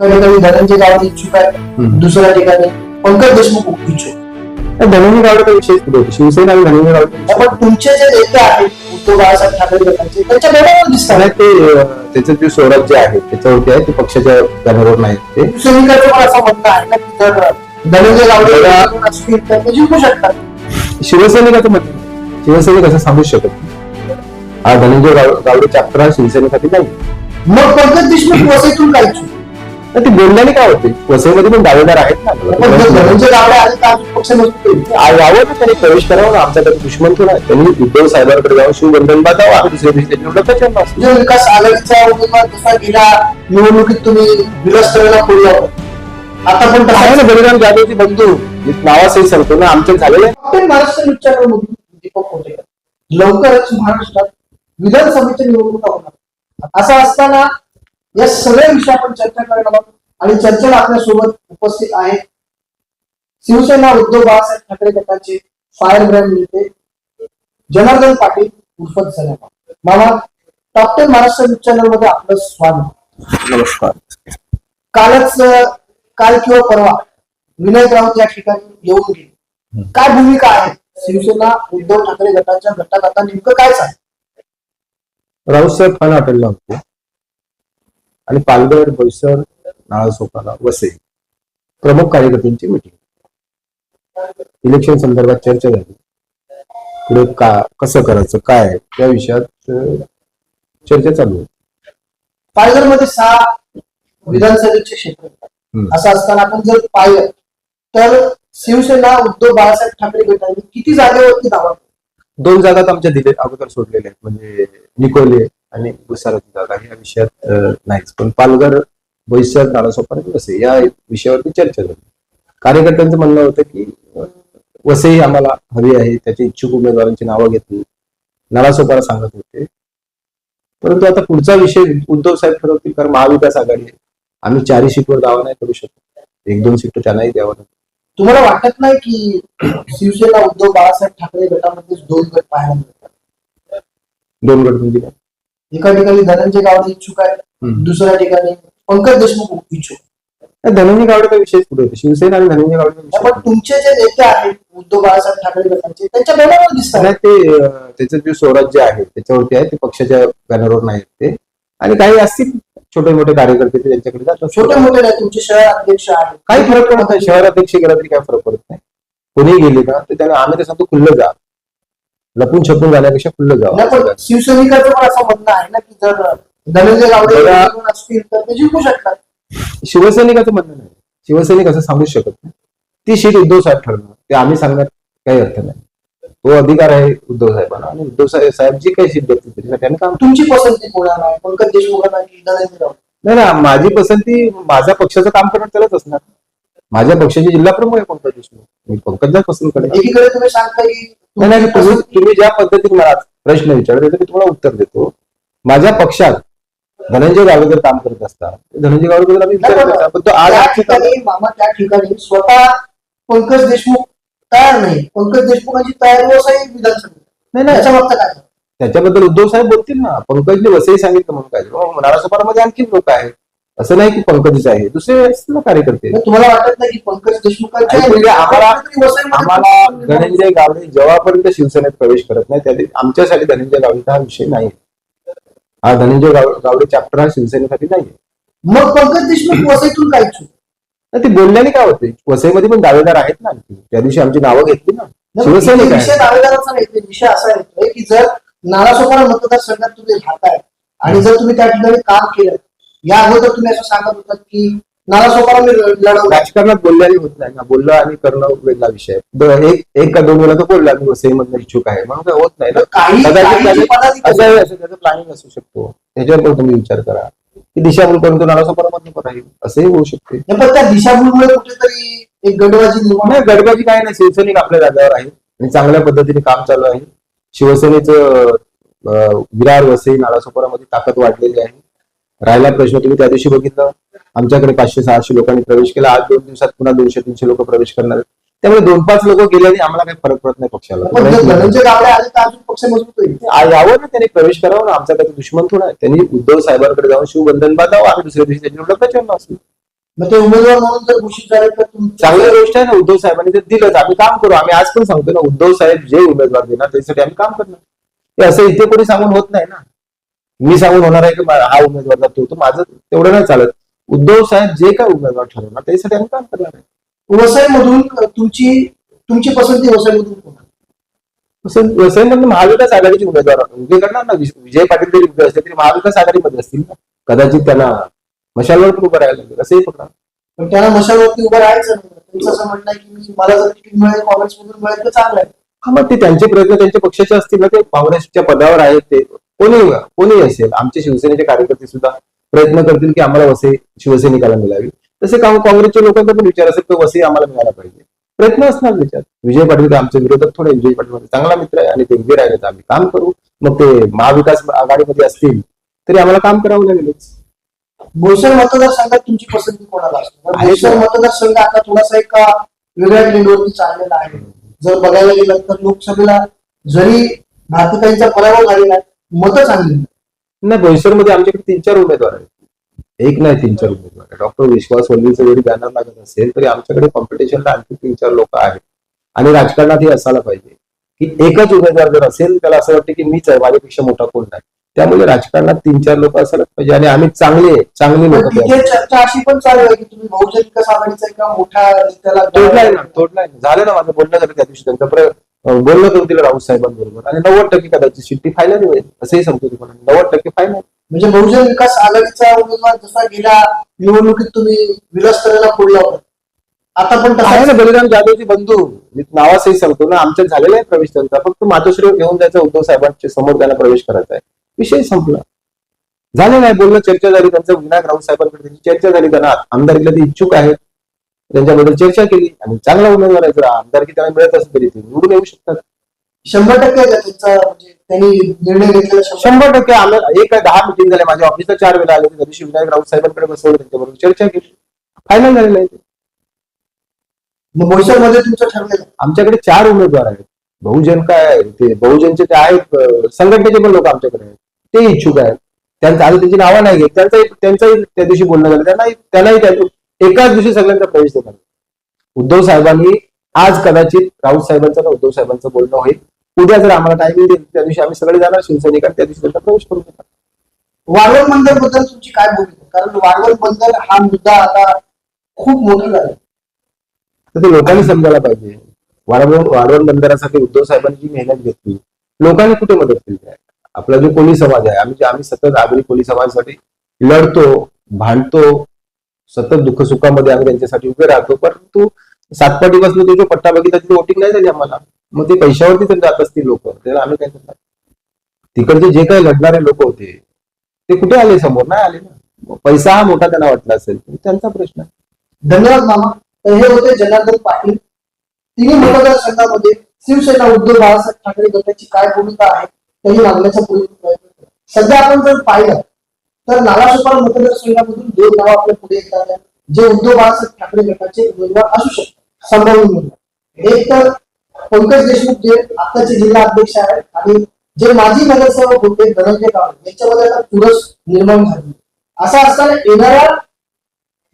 कधी धनंजय गावात इच्छुक आहे हम्म. दुसऱ्या ठिकाणी पंकज देशमुख इच्छुक धनंजय पुढे होता? शिवसेना आणि धनंजय गावडे पण तुमचे जे नेते आहेत उद्धव बाळासाहेब ठाकरे गटाचे त्यांच्या डोळ्यावर दिसतात. ते त्याचं जे स्वराज्य आहे त्याच्यावरती आहे ते पक्षाच्या बॅनरवर नाही ते. शिवसैनिकांचं पण असं म्हणणं आहे ना की जर धनंजय गावडे असतील तर ते जिंकू शकतात. शिवसैनिकाचं मत. शिवसैनिक असं सांगूच शकत हा धनंजय गाव- गावडे चॅप्टर हा शिवसेनेसाठी नाही. मग पंकज देशमुख वसईतून काय ते बोलण्याने काय होते? वसईमध्ये पण दावेदार आहेत ना. तर यावर ना त्यांनी प्रवेश करावा ना आमचा दुश्मन थोडा त्यांनी उद्धव साहेबांकडे जाऊन शिवबंधन बांधावं आणि दुसऱ्या दिवशी त्यांनी उलट प्रचंड असतो विकास आघाडीचा उमेदवार जसा गेल्या निवडणुकीत तुम्ही विलासतळेला फोडला होता. आता पण आहे ना बलिराम जाधवची बंधू. नावासही सांगतो ना आमच्या झालेले महाराष्ट्र न्यूजचॅनलमधून दीपक कोटेकर लवकरच महाराष्ट्रात विधानसभेच्या निवडणुका होणार. असं असताना या सगळ्या विषय आपण चर्चा करणार आहोत आणि चर्चेला आपल्यासोबत उपस्थित आहेत शिवसेना उद्धव बाळासाहेब ठाकरे गटाचे फायर ब्रँड नेते जनार्दन पाटील उर्फ सनेमा मामा टॉप टेन महाराष्ट्र न्यूज चॅनलमध्ये आपलं स्वागत. नमस्कार. कालच काल किंवा परवा विनायक राऊत या ठिकाणी येऊन गेले. काय भूमिका आहे? शिवसेना उद्धव ठाकरे गटाच्या गटात आता नेमकं काय चाललं राऊत साहेब फान हॉटेलला होते आणि पालघर बोईसर नाळासोपारा वसई प्रमुख कार्यकर्त्यांची मिटिंग इलेक्शन संदर्भात चर्चा झाली. पुढे का कसं करायचं काय त्या विषयात चर्चा चालू होती. पालघरमध्ये सहा विधानसभेचे क्षेत्र. असं असताना आपण जर पाहिलं तर शिवसेना उद्धव बाळासाहेब ठाकरे गटाने किती जागेवरती दावा? दोन जागा तर आमच्या दिले अगोदर सोडलेल्या आहेत. म्हणजे निकोले आणि गुसाराची जागा या विषयात नाहीच. पण पालघर बोईसर नाळासोपारा आणि वसई या विषयावरती चर्चा झाली कार्यकर्त्यांचं म्हणणं होतं की वसई आम्हाला हवी आहे त्याच्या इच्छुक उमेदवारांची नावं घेतली. नाळासोपारा सांगत होते. परंतु आता पुढचा विषय उद्धव साहेब ठरवतील कारण महाविकास आघाडी आहे. आम्ही चारही सीटवर दावा नाही करू शकतो. एक दोन सीट त्यांनाही द्यावं लागेल. तुम्हाला वाटत नाही की शिवसेना उद्धव बाळासाहेब ठाकरे गटामध्ये दोन गट पाहायला मिळतात? दोन गट म्हणजे काय? एका ठिकाणी धनंजय गावडे इच्छुक आहे. दुसऱ्या ठिकाणी पंकज देशमुख इच्छुक. धनंजय गावडेचा विषय पुढे होता. शिवसेना आणि धनंजय विषय. पण तुमचे जे नेते आहेत उद्धव बाळासाहेब ठाकरे गटाचे त्यांच्या डोळ्यावर दिसतात. नाही ते त्याचं जे स्वराज्य आहे त्याच्यावरती आहे ते पक्षाच्या बॅनरवर नाही ते. आणि काही असतील छोटे मोठे कार्यकर्ते ते त्यांच्याकडे जातात. छोटे मोठे नाही तुमचे शहर अध्यक्ष आहेत. काही फरक पडत नाही शहराध्यक्ष गेला तरी काही फरक पडत नाही. कोणी गेले ना तर त्यांना आम्ही तर सांगतो खुल्लं जा. लपून छपून जाण्यापेक्षा खुल्लं नाही, पण जा शिवसैनिकांचं पण असं म्हणणं आहे ना की जर धनंजय गावडे असतील तर ते जिंकू शकतात. शिवसैनिकाचं म्हणणं नाही. शिवसैनिक असं सांगूच शकत नाही. ती सीट उद्धव साहेब ठरवणार. ते आम्ही सांगण्यात काही अर्थ नाही. तो अधिकार आहे उद्धव साहेबांना. आणि उद्धव साहेब साहेब जी काही सीट देतील त्याच्यासाठी आम्ही काम तुमची पसंती कोणाला आहे? पंकज देशमुखांना की धनंजय गावडे? नाही ना माझी पसंती माझ्या पक्षाचं काम करणं त्यालाच असणार. माझ्या पक्षाचे जिल्हा प्रमुख आहे पंकज देशमुख मी पंकजला पसंत करेन एकीकडे तुम्ही सांगता की नाही तुम्ही ज्या पद्धतीने मला प्रश्न विचारला त्याचं मी तुम्हाला उत्तर देतो. माझ्या पक्षात धनंजय गावकर काम करत असतात. धनंजय आम्ही विचार करता पण तो आज त्या ठिकाणी मामा त्या ठिकाणी स्वतः पंकज देशमुख तयार नाही. पंकज देशमुखांची तयारी विधानसभेत. नाही मागचं काय? त्याच्याबद्दल उद्धव साहेब बोलतील ना. पंकजने वसई सांगितलं म्हणून काय? नारासोपारामध्ये आणखी लोक आहेत. असं नाही की पंकजच आहे. दुसरे असतील कार्यकर्ते तुम्हाला वाटत नाही की पंकज देशमुखांच्या आम्हाला धनंजय गावडे जेव्हापर्यंत शिवसेनेत प्रवेश करत नाही त्या आमच्यासाठी धनंजय गावडेचा हा विषय नाही. हा धनंजय गाव- गावडे चॅप्टर हा शिवसेनेसाठी नाही मग पंकज देशमुख वसईतून काय ते बोलल्याने काय होते? वसईमध्ये पण दावेदार आहेत ना त्या दिवशी आमची नावं घेतली ना. शिवसैनिक इथे विषय दावेदाराचा नाही विषय असा येतोय की जर नारासोपारा मतदारसंघात तुम्ही राहताय आणि जर तुम्ही त्या ठिकाणी काम केलं या अगोदर तुम्ही असं सांगत होतात की मी राजकारणात बोलल्याने होत नाही. ना बोललं आणि करणं वेगळा विषय. द- एक एक का दोन वेळा तो बोलला मी वसईमधनं इच्छुक आहे. म्हणून काय होत नाही ना. काही कदाचित काही जे त्याचे- पदाधिकारी असंही असं त्याचं प्लॅनिंग असू शकतो. त्याच्यावर पण तुम्ही विचार करा. की दिशाभूल करून तो पण राहील असंही होऊ शकते. पण त्या दिशाभूलमुळे कुठेतरी एक गडबाजी निर्माण नाही गडबाजी काय नाही. शिवसैनिक आपल्या जागेवर आहे. आणि चांगल्या पद्धतीने काम चालू आहे. शिवसेनेचं अं, विरार वसई नालासोपारामध्ये ताकद वाढलेली आहे. राहिला प्रश्न तुम्ही त्या दिवशी बघितलं? आमच्याकडे पाचशे सहाशे लोकांनी प्रवेश केला. आज दोन दिवसात पुन्हा दोनशे तीनशे लोक प्रवेश करणार आहेत. त्यामुळे दोन पाच लोक गेल्याने आम्हाला काही फरक पडत नाही पक्षाला. यावर ना त्यांनी प्रवेश करावा ना? आमचा त्याचा दुश्मन थोडा आहे. त्यांनी उद्धव साहेबांकडे जाऊन शिवबंधन बांधावं आणि दुसऱ्या दिवशी त्यांनी उलट प्रचंड असेल मग ते उमेदवार म्हणून जर घोषित झाले तर चांगली गोष्ट आहे ना उद्धव साहेबांनी ते दिलंच. आम्ही काम करू. आम्ही आज पण सांगतो ना उद्धव साहेब जे उमेदवार देणार त्यासाठी आम्ही काम करणार. ते असं इथे कोणी सांगून होत नाही ना. मी सांगून होणार आहे की हा उमेदवार जातो तो माझं तेवढं नाही चालत. उद्धव साहेब जे काय उमेदवार ठरवणार त्यासाठी आम्ही काम करणार आहे. वसईमधून तुमची तुमची पसंती वसईमधून वसईमधून महाविकास आघाडीचे उमेदवार उभे करणार ना? विज- विजय पाटील जरी उभे असले तरी महाविकास आघाडीमध्ये असतील ना? कदाचित त्यांना मशालवर पण उभं राहायला लागेल असंही पकडा पण त्यांना मशालवरती उभं राहायचं. त्यांचं असं म्हणणं आहे की मला जर तिकीट मिळेल काँग्रेसमधून मिळेल तर चांगलं आहे. हा मग ते त्यांचे प्रयत्न त्यांच्या पक्षाचे असतील ना? ते काँग्रेसच्या पदावर आहेत ते. कोणी कोणी असेल? आमचे शिवसेनेचे कार्यकर्ते सुद्धा प्रयत्न करतील की आम्हाला वसई शिवसैनिकाला मिळावी. तसे काँ- काँग्रेसच्या लोकांचा पण विचार असेल की वसई आम्हाला मिळायला पाहिजे. प्रयत्न असणार त्याच्यात. विजय पाटील ते आमचे विरोधक थोडे विजय पाटील चांगला मित्र आहे आणि ते उभे राहिले तर आम्ही काम करू. मग ते महाविकास आघाडीमध्ये असतील तरी आम्हाला काम करावं लागेलच. बोईसर मतदारसंघात तुमची पसंती कोणाला असते? का? मतदारसंघ आता थोडासा एका वेगळ्या ट्रेंडवरती चाललेला आहे. जर बघायला गेलं तर लोकसभेला जरी भारतीयांचा पराभव झालेला आहे मतं चांगली. नाही. बोईसरमध्ये आमच्याकडे तीन चार उमेदवार आहेत. एक नाही तीन चार उमेदवार डॉक्टर विश्वास वल्लीचं जरी बॅनर लागत असेल तरी आमच्याकडे कॉम्पिटिशनला आणखी तीन चार लोक आहेत. आणि राजकारणात हे असायला पाहिजे. की एकच उमेदवार जर असेल त्याला असं वाटतं की मीच आहे माझ्यापेक्षा मोठा कोण नाही. त्यामुळे राजकारणात तीन चार लोक असायलाच पाहिजे. आणि आम्ही चांगले चांगली लोक चर्चा अशी पण चालू आहे की तुम्ही बहुजन विकास आघाडीचा एका मोठ्या तोडलाय ना तोडलाय झालं ना माझं बोलणं झालं त्या दिवशी त्यांचं. प्र- अं, बोलणं करून दिलं राऊत साहेबांबरोबर. आणि नव्वद टक्के कदाचित शिट्टी फायनल होईल असंही सांगतो तुम्हाला. नव्वद टक्के फायनल म्हणजे बहुजन विकास आघाडीचा उमेदवार जसा गेल्या निवडणुकीत तुम्ही विलासतऱ्याला फोडला होता आता पण आहे ना बलिराम जाधवचे बंधू. मी नावासही सांगतो ना आमच्यात झालेला आहे प्रवेश त्यांचा. फक्त मातोश्री घेऊन जायचा उद्धव साहेबांच्या समोर त्यांना प्रवेश करायचा आहे. विषय संपला. झालेला आहे बोलणं चर्चा झाली त्यांचं विनायक राऊत साहेबांकडे त्यांची चर्चा झाली त्यांना आमदारीला ते इच्छुक आहेत. त्यांच्याबद्दल चर्चा केली आणि चांगला उमेदवार आहे जर आमदारकी त्यांना मिळत असेल तरी ते निवडून येऊ शकतात. शंभर टक्के आहे का त्यांचा म्हणजे त्यांनी निर्णय घेतलेला शंभर शंभर टक्के आम्हाला एक दहा मिटिंग झाल्या. माझ्या ऑफिसला चार वेळा आले त्या दिवशी विनायक राऊत साहेबांकडे बसवलं त्यांच्याबरोबर चर्चा केली. फायनल झालेलं आहे ते. मग बोईसरमध्ये तुमचं ठरलेलं? आहे. आमच्याकडे चार उमेदवार आहेत. बहुजन काय? ते बहुजनचे ते आहेत. अं, संघटनेचे पण लोक आमच्याकडे आहेत. ते इच्छुक आहेत. त्यांचं आता त्यांची नावं नाही घेत. त्यांचाही त्यांचाही त्या दिवशी बोलणं झालं. त्यांनाही त्यांनाही त्या एकाच दिवशी सगळ्यांचा प्रवेश देतात. उद्धव साहेबांनी आज कदाचित राऊत साहेबांचं का उद्धव साहेबांचं बोलणं होईल. उद्या जर आम्हाला टायमिंग देईल त्या दिवशी आम्ही सगळे जाणार शिवसैनिक आणि त्या दिवशी त्यांचा प्रवेश करू देणार. वाढवण बंदरबद्दल तुमची काय आहे? कारण वाढवण बंदर हा मुद्दा आता खूप मोठा झाला तर ते लोकांनी समजायला पाहिजे. वाढवण वाढवण बंदरासाठी उद्धव साहेबांनी जी मेहनत घेतली लोकांनी कुठे मदत केली आहे? आपला जो कोळी समाज आहे आम्ही आम्ही सतत आगरी कोळी समाजासाठी लढतो भांडतो सतत दुःख सुखामध्ये आम्ही त्यांच्यासाठी उभे राहतो. परंतु सातपाटीपासून तो जो पट्टा बघितला तिथे वोटिंग नाही झाली आम्हाला. मग ते पैशावरती तर जात असतील लोक. त्याला आम्ही काय करणार? तिकडचे जे काही लढणारे लोक होते ते कुठे आले समोर? नाही आले ना. पैसा हा मोठा त्यांना वाटला असेल. त्यांचा प्रश्न आहे. धन्यवाद मामा. तर हे होते जनार्दन पाटील. तिन्ही मतदारसंघामध्ये शिवसेना उद्धव बाळासाहेब ठाकरे गटाची काय भूमिका आहे त्यांनी मागण्याचा पुढील प्रयत्न सध्या आपण जर पाहिलं तर नालासोपार मतदारसंघामधून दोन नाव आपल्या पुढे येतात. जे उद्धव बाळासाहेब ठाकरे गटाचे उमेदवार असू शकतात. संभाव्य एक तर पंकज देशमुख जे आताचे जिल्हा अध्यक्ष आहेत आणि जे माजी नगरसेवक होते धनंजय कावळे यांच्यामध्ये आता चुरस निर्माण झाली. असा असताना येणाऱ्या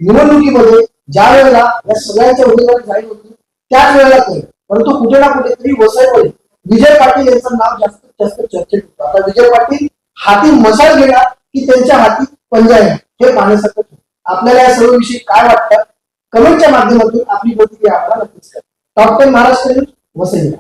निवडणुकीमध्ये ज्या वेळेला या सगळ्यांच्या उमेदवारी जाहीर होती त्याच वेळेला नाही परंतु कुठे ना कुठेतरी वसईमध्ये विजय पाटील यांचं नाव जास्तीत जास्त चर्चेत होतं. आता विजय पाटील हाती मसाल घेणार की त्यांच्या हाती पंजा हे पाहण्यासारखं होतं. आपल्याला या सर्व विषयी काय वाटतं? कमेंटच्या माध्यमातून आपली प्रतिक्रिया आम्हाला नक्कीच करा top ten Maharashtra news Vasai.